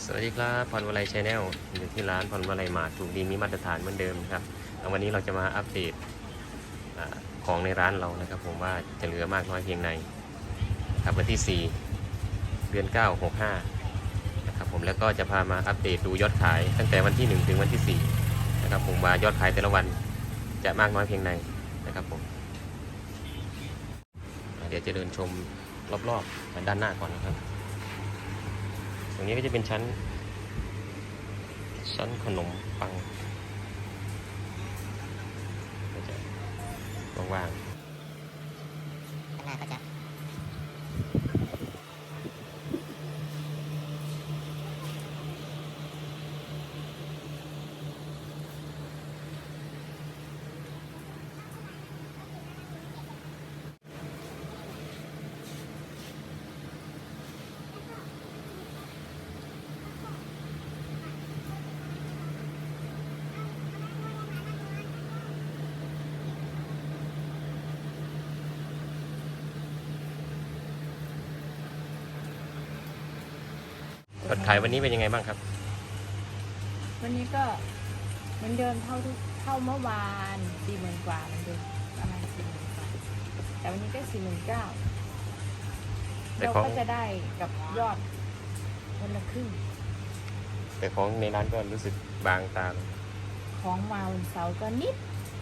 สวัสดีครับพรวลัยชาแนลอยู่ที่ร้านพรวลัยมาถูกดีมีมาตรฐานเหมือนเดิมครับวันนี้เราจะมาอัปเดตของในร้านเรานะครับ ผมว่าจะเหลือมากน้อยเพียงใดครับวันที่ 4 เดือน 9 65นะครับผมแล้วก็จะพามาอัปเดตดูยอดขาย ตั้งแต่วันที่ 1 ถึงวันที่4นะครับผมว่ายอดขายแต่ละวันจะมากน้อยเพียงใดนะครับผมเดี๋ยวจะเดินชมรอบๆด้านหน้าก่อนนะครับ รงนี้ก็จะเป็นชั้น ชั้นขนมปังก็จะว่างๆางหน้าก็จะ ๆยอ ดขายวันนี้เป็นยังไงบ้างครับ วันนี้ก็เหมือนเดิมเท่าทุกเท่าเมื่อวานสี่หมื่นกว่าเหมือนเดิมประมาณสี่หมื่นกว่าแต่วันนี้ก็สี่หมื่นเก้าแต่เราของ ก็จะได้กับยอดคนละครึ่งแต่ของในร้านก็รู้สึกบางตาลงของมาวันเสาร์ก็นิด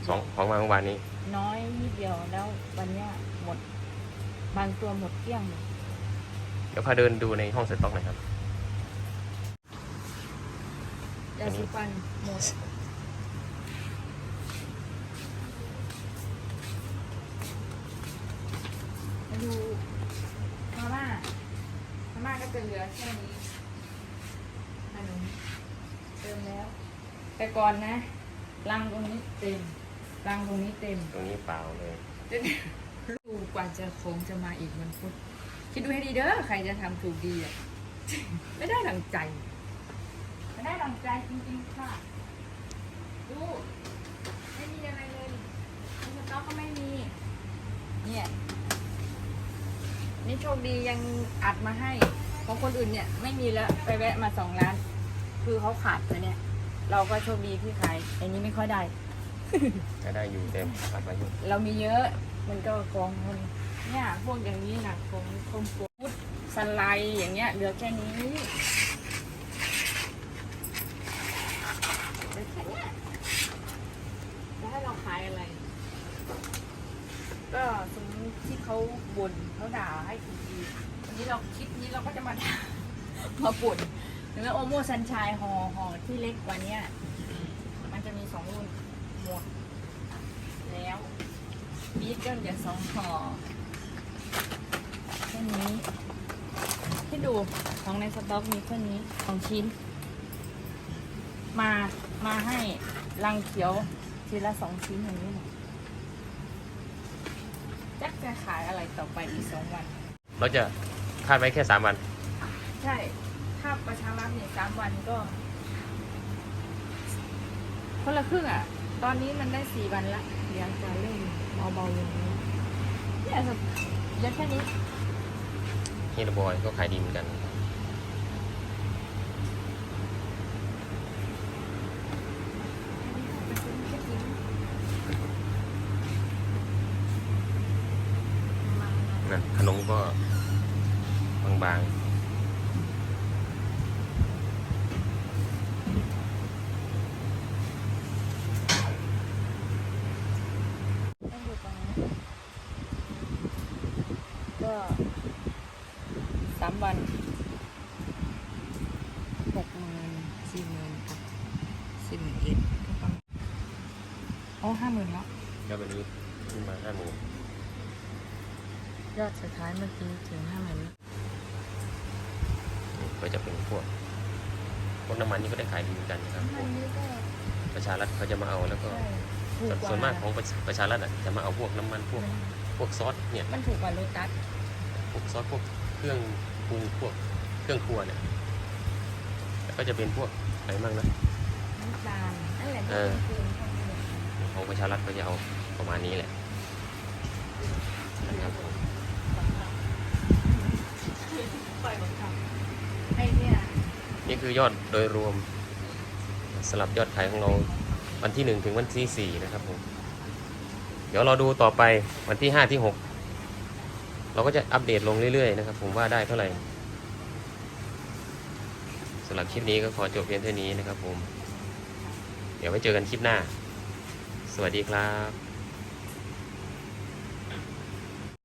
สองของมาเมื่อวานนี้ น้อยนิดเดียวแล้ววันเนี้ยหมดบางตัวหมดเกลี้ยงเลยเดี๋ยวพาเดินดูในห้องสต็อกหน่อยครับ ยาสีฟันหมดมาดูมาม่ามาม่าก็จะเหลือแค่นี้ขนมเติมแล้ว แต่ก่อนนะรังตรงนี้เต็มรังตรงนี้เต็มตรงนี้เปล่าเลยดูกว่าจะโค้งจะมาอีกมันพุธคิดดูให้ดีเด้อใครจะทำถูกดีอะ ไม่ได้ดังใจ ไม่ได้ดังใจจริงๆค่ะ ดู ไม่มีอะไรเลยในสต็อกก็ไม่มี เนี่ย นี่โชคดียังอัดมาให้ ของคนอื่นเนี่ย ไม่มีแล้ว ไปแวะมาสองร้าน คือเขาขาดไปเนี่ย เราก็โชคดีที่ขายอันนี้ไม่ค่อยได้ จะได้อยู่เต็มอัดไว้อยู่เรามีเยอะ มันก็กองคนเนี่ย พวกอย่างนี้นะของคมฟูดสไลด์อย่างเงี้ยเหลือแค่นี้ เหลือแค่เนี้ยจะให้เราขายอะไร ก็สมมติที่เขาบ่นเขาด่าให้ถูกดีวันนี้เราคลิปนี้เราก็จะมาด่ามาบ่นถึงแม้โอโมซันชายห่อห่อที่เล็กกว่าเนี้ยมันจะมีสองรุ่นหมด แล้วบีทก็เหลือสองห่อแค่นี้ที่ดูของในสต็อกมีแค่นี้สองชิ้น มา มาให้รังเขียวทีละสองชิ้นอย่างนี้หน่อยจักจะขายอะไรต่อไปอีกสองวัน เราจะคาดไว้แค่3วัน ใช่ ถ้าประชารัฐเนี่ยสามวันก็ คนละครึ่งอะ ตอนนี้มันได้สี่วันละเดี๋ยวจะเริ่มเบาๆอย่างนี้เนี่ยสุดเดี๋ยวแค่นี้เฮลบอยก็ขายดีเหมือนกัน นะขนมก็บางต้องดูตรงนี้ก็สามวันหกหมื่นสี่หมื่นค่ะสี่หมื่นเอ็ดก็ประมาณโอ้ห้าหมื่นแล้วๆแล้ววันนี้ขึ้นมาห้าโมง ยอดสุดท้ายเมื่อกี้ถึงห้าหมื่นแล้วนี่ก็จะเป็นพวกพวกน้ำมันนี่ก็ได้ขายดีเหมือนกันนะครับพวกนี้ก็ประชารัฐเขาจะมาเอาแล้วก็ถูกส่วนกว่าส่วนมากของประประชารัฐอะจะมาเอาพวกน้ำมันพวกพวกซอสเนี่ยมันถูกกว่าโลตัสพวกซอสพวกเครื่องปรุงพวกเครื่องครัวเนี่ยแล้วก็จะเป็นพวกอะไรบ้างนะน้ำตาลนั่นแหละเออที่เป็นของเนี่ยของประชารัฐก็จะเอาประมาณนี้แหละนะครับผม ปล่อยบังคับไอ้เนี่ย นี่ คือยอดโดยรวมสลับยอดขายของเราวันที่ 1 ถึงวันที่ 4 นะครับผม เดี๋ยวเราดูต่อไปวันที่ 5 ที่ 6 เราก็จะอัปเดตลงเรื่อยๆนะครับ ผมว่าได้เท่าไหร่สำหรับคลิปนี้ก็ขอจบเพียงเท่านี้นะครับผม เดี๋ยวไว้เจอกันคลิปหน้า สวัสดีครับ